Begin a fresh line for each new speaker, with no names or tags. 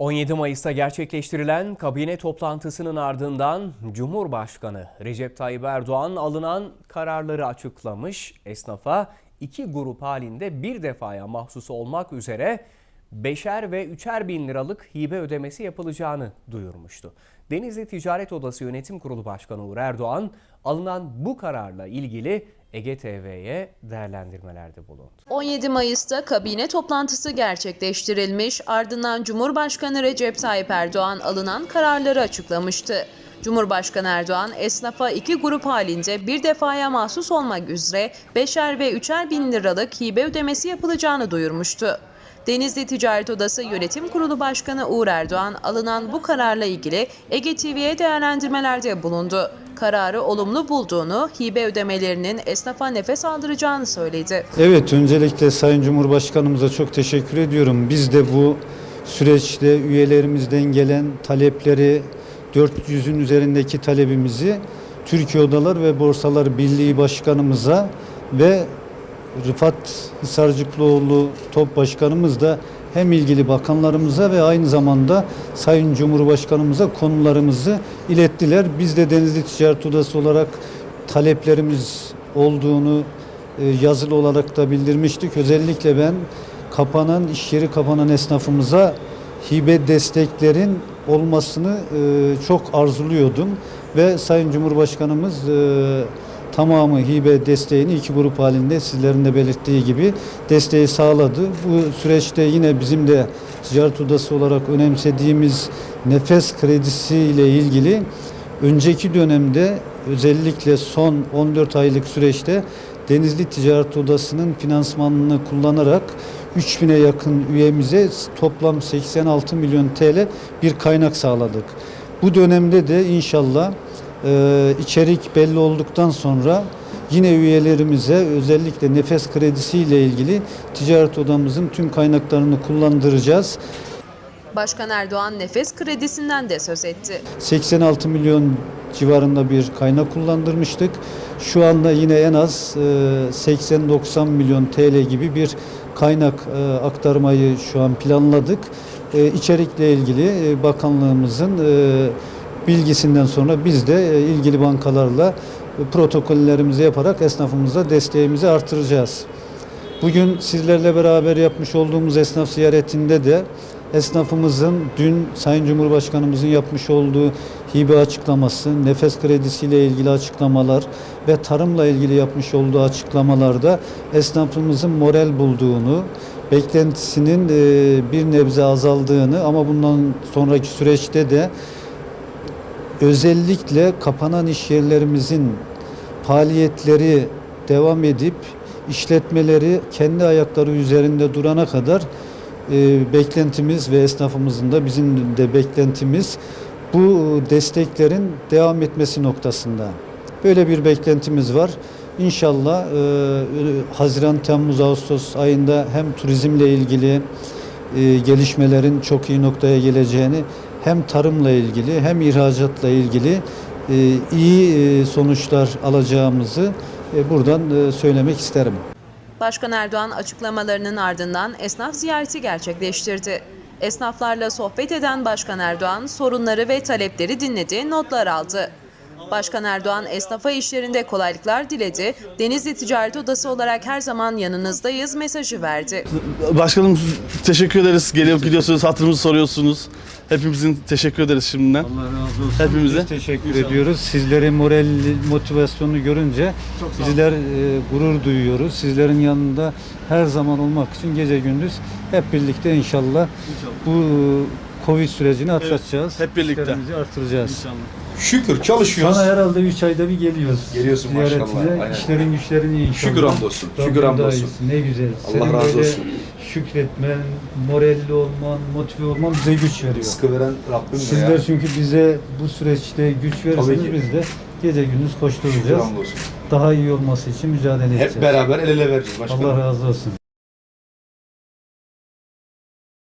17 Mayıs'ta gerçekleştirilen kabine toplantısının ardından Cumhurbaşkanı Recep Tayyip Erdoğan alınan kararları açıklamış. Esnafa iki grup halinde bir defaya mahsus olmak üzere beşer ve üçer bin liralık hibe ödemesi yapılacağını duyurmuştu. Denizli Ticaret Odası Yönetim Kurulu Başkanı Uğur Erdoğan alınan bu kararla ilgili Ege TV'ye değerlendirmelerde bulundu.
17 Mayıs'ta kabine toplantısı gerçekleştirilmiş, ardından Cumhurbaşkanı Recep Tayyip Erdoğan alınan kararları açıklamıştı. Cumhurbaşkanı Erdoğan, esnafa iki grup halinde bir defaya mahsus olmak üzere beşer ve üçer bin liralık hibe ödemesi yapılacağını duyurmuştu. Denizli Ticaret Odası Yönetim Kurulu Başkanı Uğur Erdoğan alınan bu kararla ilgili Ege TV'ye değerlendirmelerde bulundu. Kararı olumlu bulduğunu, hibe ödemelerinin esnafa nefes aldıracağını söyledi.
Evet, öncelikle Sayın Cumhurbaşkanımıza çok teşekkür ediyorum. Biz de bu süreçte üyelerimizden gelen talepleri, 400'ün üzerindeki talebimizi Türkiye Odalar ve Borsalar Birliği Başkanımıza ve Rıfat Hisarcıklıoğlu Top Başkanımız da hem ilgili bakanlarımıza ve aynı zamanda Sayın Cumhurbaşkanımıza konularımızı ilettiler. Biz de Denizli Ticaret Odası olarak taleplerimiz olduğunu e, yazılı olarak da bildirmiştik. Özellikle ben kapanan, iş yeri kapanan esnafımıza hibe desteklerin olmasını e, çok arzuluyordum. Ve Sayın Cumhurbaşkanımız e, tamamı hibe desteğini iki grup halinde sizlerin de belirttiği gibi desteği sağladı. Bu süreçte yine bizim de ticaret odası olarak önemsediğimiz nefes kredisi ile ilgili önceki dönemde özellikle son 14 aylık süreçte Denizli Ticaret Odası'nın finansmanını kullanarak 3000'e yakın üyemize toplam 86 milyon TL bir kaynak sağladık. Bu dönemde de inşallah e, içerik belli olduktan sonra yine üyelerimize özellikle nefes kredisiyle ilgili ticaret odamızın tüm kaynaklarını kullandıracağız.
Başkan Erdoğan nefes kredisinden de söz etti.
86 milyon civarında bir kaynak kullandırmıştık. Şu anda yine en az e, 80-90 milyon TL gibi bir kaynak e, aktarmayı şu an planladık. E, İçerikle ilgili e, bakanlığımızın e, bilgisinden sonra biz de e, ilgili bankalarla e, protokollerimizi yaparak esnafımıza desteğimizi artıracağız. Bugün sizlerle beraber yapmış olduğumuz esnaf ziyaretinde de esnafımızın dün Sayın Cumhurbaşkanımızın yapmış olduğu hibe açıklaması, nefes kredisiyle ilgili açıklamalar ve tarımla ilgili yapmış olduğu açıklamalarda esnafımızın moral bulduğunu, beklentisinin e, bir nebze azaldığını ama bundan sonraki süreçte de özellikle kapanan iş yerlerimizin faaliyetleri devam edip işletmeleri kendi ayakları üzerinde durana kadar e, beklentimiz ve esnafımızın da bizim de beklentimiz bu desteklerin devam etmesi noktasında. Böyle bir beklentimiz var. İnşallah e, Haziran, Temmuz, Ağustos ayında hem turizmle ilgili e, gelişmelerin çok iyi noktaya geleceğini hem tarımla ilgili hem ihracatla ilgili e, iyi e, sonuçlar alacağımızı e, buradan söylemek isterim.
Başkan Erdoğan açıklamalarının ardından esnaf ziyareti gerçekleştirdi. Esnaflarla sohbet eden Başkan Erdoğan sorunları ve talepleri dinledi, notlar aldı. Başkan Erdoğan esnafa işlerinde kolaylıklar diledi. Denizli Ticaret Odası olarak her zaman yanınızdayız mesajı verdi.
Başkanım teşekkür ederiz. Geliyor gidiyorsunuz, hatırımızı soruyorsunuz. Hepimizin teşekkür ederiz şimdiden.
Allah razı olsun.
Hepimize.
Biz teşekkür ediyoruz. Sizlerin moral motivasyonunu görünce bizler e, gurur duyuyoruz. Sizlerin yanında her zaman olmak için gece gündüz hep birlikte inşallah, bu Covid sürecini atlatacağız.
hep birlikte.
İşlerimizi artıracağız.
Şükür çalışıyoruz.
Sana herhalde 3 ayda bir geliyoruz.
Geliyorsun maşallah, aynen.
İşlerin güçlerin iyi inşallah.
Şükür hamdolsun,
Rabbim
şükür
daha
hamdolsun.
iyisin, Ne güzel.
Allah
Senin
razı
böyle
olsun.
şükretmen, moralli olman, motive olman bize güç veriyor.
Sıkı veren Rabbim de
Sizler
ya.
çünkü bize bu süreçte güç verirseniz
ki.
biz de gece gündüz
Şükür
koşturacağız.
hamdolsun.
Daha iyi olması için mücadele edeceğiz.
Hep beraber el ele vereceğiz başkanım.
Allah razı olsun.